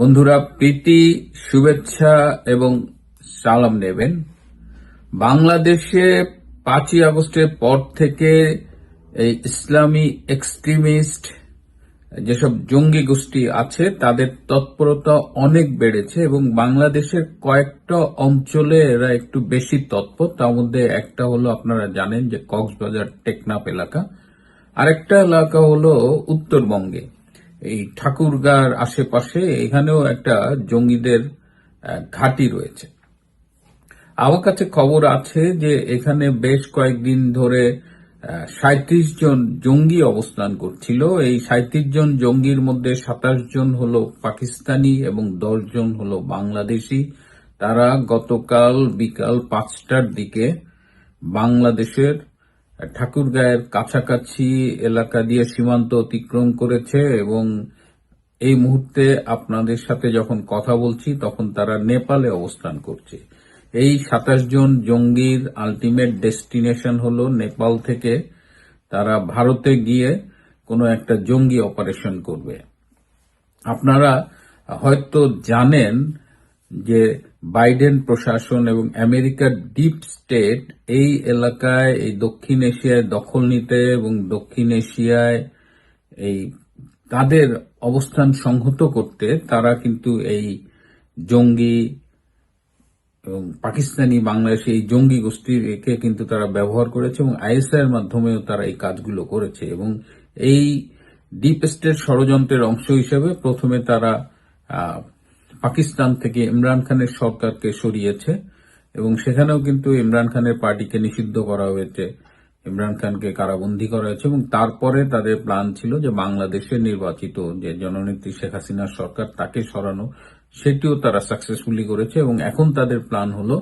বন্ধুরা, প্রীতি, শুভেচ্ছা এবং সালাম নেবেন। বাংলাদেশে পাঁচই আগস্টের পর থেকে এই ইসলামী এক্সট্রিমিস্ট যেসব জঙ্গি গোষ্ঠী আছে, তাদের তৎপরতা অনেক বেড়েছে এবং বাংলাদেশের কয়েকটা অঞ্চলে এরা একটু বেশি তৎপর। তার মধ্যে একটা হলো, আপনারা জানেন যে কক্সবাজার টেকনাফ এলাকা। আরেকটা এলাকা হলো উত্তরবঙ্গে। এই ঠাকুরগার আশেপাশে এখানেও একটা জঙ্গিদের ঘাঁটি রয়েছে। আমার কাছে খবর আছে যে এখানে বেশ কয়েকদিন ধরে সাঁত্রিশ জন জঙ্গি অবস্থান করছিল। এই সাঁত্রিশ জন জঙ্গির মধ্যে সাতাশ জন হলো পাকিস্তানি এবং দশ জন হলো বাংলাদেশি। তারা গতকাল বিকাল পাঁচটার দিকে বাংলাদেশের ঠাকুরগাঁয়ের কাছাকাছি এলাকা দিয়ে সীমান্ত অতিক্রম করেছে এবং এই মুহূর্তে আপনাদের সাথে যখন কথা বলছি, তখন তারা নেপালে অবস্থান করছে। এই সাতাশ জন জঙ্গির আলটিমেট ডেস্টিনেশন হলো নেপাল থেকে। তারা ভারতে গিয়ে কোনো একটা জঙ্গি অপারেশন করবে। আপনারা হয়তো জানেন যে বাইডেন প্রশাসন এবং আমেরিকার ডিপ স্টেট এই এলাকায়, এই দক্ষিণ এশিয়ায় দখল নিতে এবং দক্ষিণ এশিয়ায় এই তাদের অবস্থান সংহত করতে তারা কিন্তু এই জঙ্গি এবং পাকিস্তানি বাংলাদেশি এই জঙ্গি গোষ্ঠীকে কিন্তু তারা ব্যবহার করেছে এবং আইএসআই এর মাধ্যমেও তারা এই কাজগুলো করেছে এবং এই ডিপ স্টেট ষড়যন্ত্রের অংশ হিসেবে প্রথমে তারা পাকিস্তান থেকে ইমরান খানের সরকারকে সরিয়েছে এবং সেখানেও কিন্তু ইমরান খানের পার্টিকে নিষিদ্ধ করা হয়েছে। ইমরান খানকে কারাবন্দী করা হয়েছে এবং তারপরে তাদের প্ল্যান ছিল যে বাংলাদেশে নির্বাচিত যে জননেত্রী শেখ হাসিনার সরকার তাকে সরানো, সেটিও তারা সাকসেসফুলি করেছে এবং এখন তাদের প্ল্যান হলো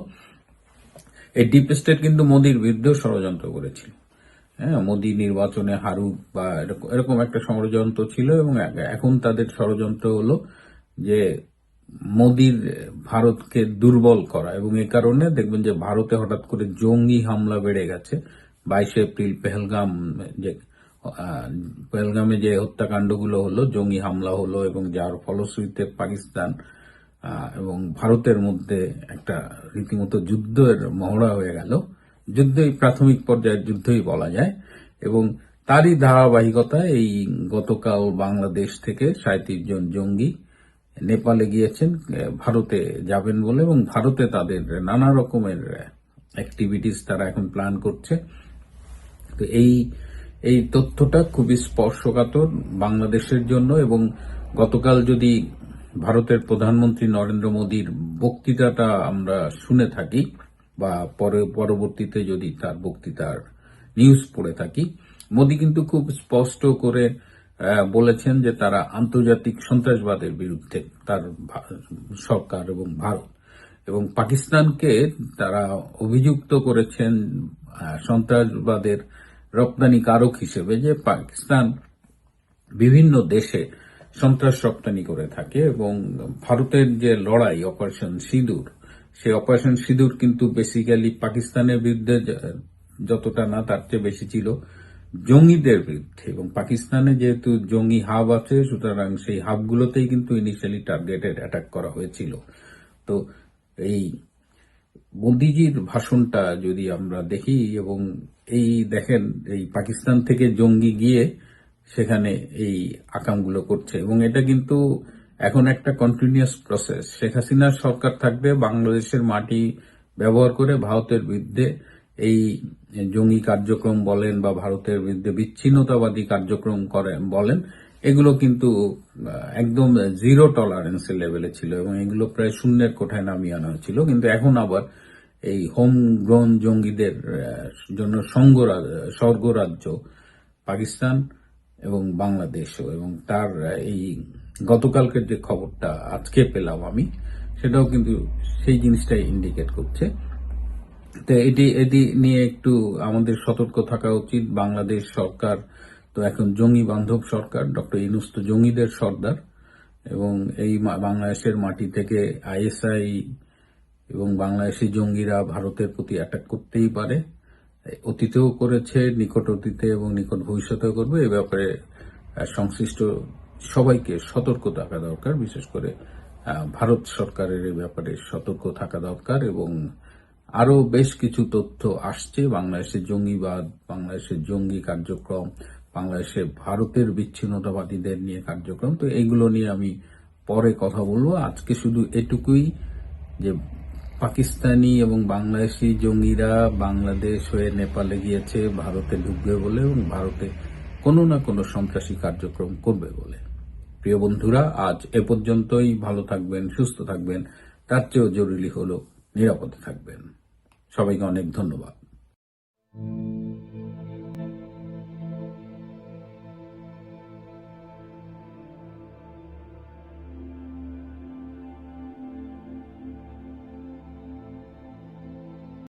এই ডিপ স্টেট কিন্তু মোদির বিরুদ্ধেও ষড়যন্ত্র করেছিল। হ্যাঁ মোদি নির্বাচনে হারুক বা এরকম একটা ষড়যন্ত্র ছিল এবং এখন তাদের ষড়যন্ত্র হলো যে মোদির ভারতকে দুর্বল করা এবং এ কারণে দেখবেন যে ভারতে হঠাৎ করে জঙ্গি হামলা বেড়ে গেছে। বাইশে এপ্রিল পেহেলগাম যে পেহেলগামে যে হত্যাকাণ্ডগুলো হলো, জঙ্গি হামলা হলো এবং যার ফলশ্রুতিতে পাকিস্তান এবং ভারতের মধ্যে একটা রীতিমতো যুদ্ধের মহড়া হয়ে গেল। যুদ্ধই প্রাথমিক পর্যায়ের যুদ্ধই বলা যায় এবং তারই ধারাবাহিকতা এই গতকাল বাংলাদেশ থেকে সাঁত্রিশ জন জঙ্গি নেপালে গিয়েছেন ভারতে যাবেন বলে এবং ভারতে তাদের নানা রকমের অ্যাক্টিভিটিস তারা এখন প্ল্যান করছে। তো এই এই তথ্যটা খুবই স্পর্শকাতর বাংলাদেশের জন্য এবং গতকাল যদি ভারতের প্রধানমন্ত্রী নরেন্দ্র মোদীর বক্তৃতাটা আমরা শুনে থাকি বা পরে, পরবর্তীতে যদি তার বক্তৃতার নিউজ পড়ে থাকি, মোদী কিন্তু খুব স্পষ্ট করে বলেছেন যে তারা আন্তর্জাতিক সন্ত্রাসবাদের বিরুদ্ধে তার সরকার এবং ভারত। এবং পাকিস্তানকে তারা অভিযুক্ত করেছেন সন্ত্রাসবাদের রপ্তানি কারক হিসেবে যে পাকিস্তান বিভিন্ন দেশে সন্ত্রাস রপ্তানি করে থাকে এবং ভারতের যে লড়াই অপারেশন সিঁদুর, সেই অপারেশন সিঁদুর কিন্তু বেসিক্যালি পাকিস্তানের বিরুদ্ধে যতটা না তার চেয়ে বেশি ছিল। জঙ্গিদের বিরুদ্ধে। এবং পাকিস্তানে যেহেতু জঙ্গি হাব আছে, সুতরাং সেই হাবগুলোতেই কিন্তু ইনিশিয়ালি টার্গেটেড অ্যাটাক করা হয়েছিল। তো এই মোদিজির ভাষণটা যদি আমরা দেখি, এবং এই দেখেন, এই পাকিস্তান থেকে জঙ্গি গিয়ে সেখানে এই আকামগুলো করছে। এবং এটা কিন্তু এখন একটা কন্টিনিউয়াস প্রসেস শেখ হাসিনার সরকার থাকবে, বাংলাদেশের মাটি ব্যবহার করে ভারতের বিরুদ্ধে এই জঙ্গি কার্যক্রম বলেন বা ভারতের বিরুদ্ধে বিচ্ছিন্নতাবাদী কার্যক্রম করেন বলেন, এগুলো কিন্তু একদম জিরো টলারেন্সের লেভেলে ছিল এবং এগুলো প্রায় শূন্যের কোঠায় নামিয়ে আনা হয়েছিল। কিন্তু এখন আবার এই হোম গ্রোন জঙ্গিদের জন্য স্বর্গরাজ্য পাকিস্তান এবং বাংলাদেশও এবং তার এই গতকালকের যে খবরটা আজকে পেলাম আমি, সেটাও কিন্তু সেই জিনিসটাই ইন্ডিকেট করছে। তো এটি এটি নিয়ে একটু আমাদের সতর্ক থাকা উচিত। বাংলাদেশ সরকার তো এখন জঙ্গি বান্ধব সরকার, ডক্টর ইনুস তো জঙ্গিদের সর্দার এবং এই বাংলাদেশের মাটি থেকে আইএসআই এবং বাংলাদেশি জঙ্গিরা ভারতের প্রতি অ্যাটাক করতেই পারে। অতীতেও করেছে, নিকট অতীতে এবং নিকট ভবিষ্যতেও করবে। এ ব্যাপারে সংশ্লিষ্ট সবাইকে সতর্ক থাকা দরকার। বিশেষ করে ভারত সরকারের এই ব্যাপারে সতর্ক থাকা দরকার এবং আরও বেশ কিছু তথ্য আসছে। বাংলাদেশের জঙ্গিবাদ, বাংলাদেশের জঙ্গি কার্যক্রম বাংলাদেশে ভারতের বিচ্ছিন্নতাবাদীদের নিয়ে কার্যক্রম। তো এগুলো নিয়ে আমি পরে কথা বলব। আজকে শুধু এটুকুই যে পাকিস্তানি এবং বাংলাদেশি জঙ্গিরা বাংলাদেশ হয়ে নেপালে গিয়েছে, ভারতে ঢুকবে বলে এবং ভারতে কোনো না কোনো সন্ত্রাসী কার্যক্রম করবে বলে। প্রিয় বন্ধুরা, আজ এ পর্যন্তই। ভালো থাকবেন, সুস্থ থাকবেন। তার চেয়েও জরুরি হলো নিরাপদে থাকবেন। সবাইকে অনেক ধন্যবাদ।